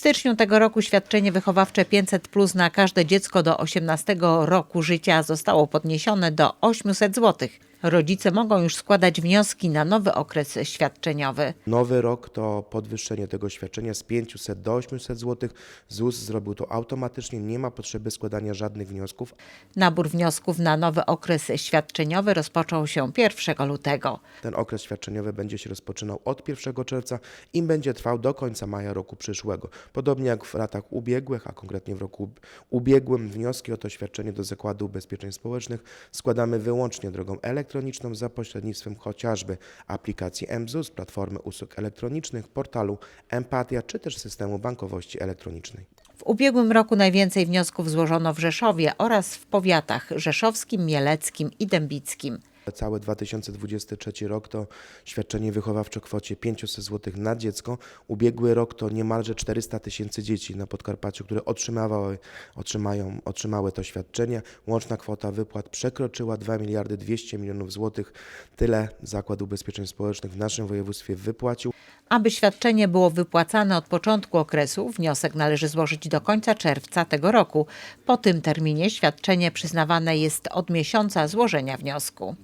styczniu tego roku świadczenie wychowawcze 500 plus na każde dziecko do 18 roku życia zostało podniesione do 800 zł. Rodzice mogą już składać wnioski na nowy okres świadczeniowy. Nowy rok to podwyższenie tego świadczenia z 500 do 800 zł. ZUS zrobił to automatycznie, nie ma potrzeby składania żadnych wniosków. Nabór wniosków na nowy okres świadczeniowy rozpoczął się 1 lutego. Ten okres świadczeniowy będzie się rozpoczynał od 1 czerwca i będzie trwał do końca maja roku przyszłego. Podobnie jak w latach ubiegłych, a konkretnie w roku ubiegłym, wnioski o to świadczenie do Zakładu Ubezpieczeń Społecznych składamy wyłącznie drogą elektroniczną za pośrednictwem chociażby aplikacji mZUS, platformy usług elektronicznych, portalu Empatia czy też systemu bankowości elektronicznej. W ubiegłym roku najwięcej wniosków złożono w Rzeszowie oraz w powiatach rzeszowskim, mieleckim i dębickim. Cały 2023 rok to świadczenie wychowawcze w kwocie 500 zł na dziecko. Ubiegły rok to niemalże 400 tysięcy dzieci na Podkarpaciu, które otrzymały, otrzymają, otrzymały to świadczenie. Łączna kwota wypłat przekroczyła 2 miliardy 200 milionów złotych. Tyle Zakład Ubezpieczeń Społecznych w naszym województwie wypłacił. Aby świadczenie było wypłacane od początku okresu, wniosek należy złożyć do końca czerwca tego roku. Po tym terminie świadczenie przyznawane jest od miesiąca złożenia wniosku.